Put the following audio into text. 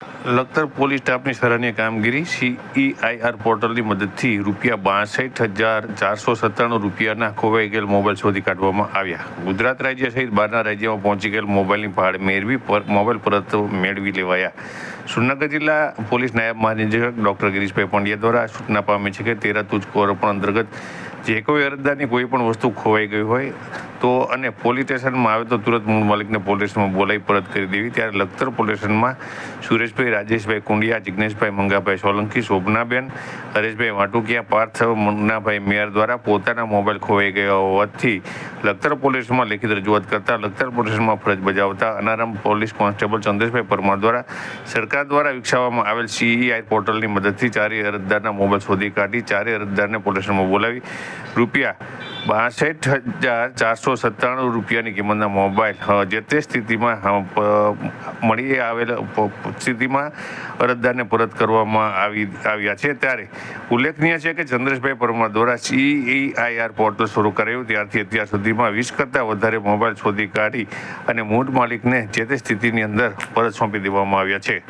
Lakhtar police સ્ટાફની સરાહનીય કામગીરી સીઈઆઈઆર પોર્ટલની મદદથી રૂપિયા બાસઠ હજાર ચારસો સત્તાણું રૂપિયાના ખોવાઈ ગયેલ મોબાઈલ શોધી કાઢવામાં આવ્યા. ગુજરાત રાજ્ય સહિત બહારના રાજ્યમાં પહોંચી ગયેલ મોબાઈલની ભાડ મેળવી પર, મોબાઈલ પરત મેળવી લેવાયા. સુરનગર જિલ્લા પોલીસ નાયબ મહાનિરીક્ષક ડોક્ટર ગિરીશભાઈ પંડ્યા દ્વારા સૂચના પામી છે કે તેરા તુજકો પણ અંતર્ગત જે કોઈ અરજદારની કોઈ પણ વસ્તુ ખોવાઈ ગઈ હોય, તો અને પોલીસ સ્ટેશનમાં આવે તો તુરંત મૂળ માલિકને પોલીસ સ્ટેશનમાં બોલાવી પરત કરી દેવી. ત્યારે લખતર પોલીસ સ્ટેશનમાં સુરેશભાઈ, રાજેશભાઈ કુંડિયા જિજ્ઞેશભાઈ મંગાભાઈ સોલંકી, શોભનાબેન, હરેશભાઈ વાટુકિયા પાર્થ મુન્નાભાઈ મેયર દ્વારા પોતાના મોબાઈલ ખોવાઈ ગયા હોવાથી લખતર પોલીસમાં લેખિત રજૂઆત કરતા લખતર પોલીસમાં ફરજ બજાવતા unarmed police constable Chandreshbhai Parmar દ્વારા સરકાર દ્વારા વિકસાવવામાં આવેલ સીઈઆઈ પોર્ટલની મદદથી ચારેય અરજદારના મોબાઈલ શોધી કાઢી, ચારેય અરજદારને પોલીસ સ્ટેશનમાં બોલાવી રૂપિયા બાસઠ હજાર ચારસો સત્તાણું રૂપિયાની કિંમતના મોબાઈલ જે તે સ્થિતિમાં મળી આવેલ સ્થિતિમાં અરજદારને પરત કરવામાં આવી, આવ્યા છે. ત્યારે ઉલ્લેખનીય છે કે ચંદ્રેશભાઈ પરમાર દ્વારા સીઈઆઈઆર પોર્ટલ શરૂ કરાયું. ત્યારથી અત્યાર સુધીમાં વીસ કરતાં વધારે મોબાઈલ શોધી કાઢી અને મૂળ માલિકને જે તે સ્થિતિની અંદર પરત સોંપી દેવામાં આવ્યા છે.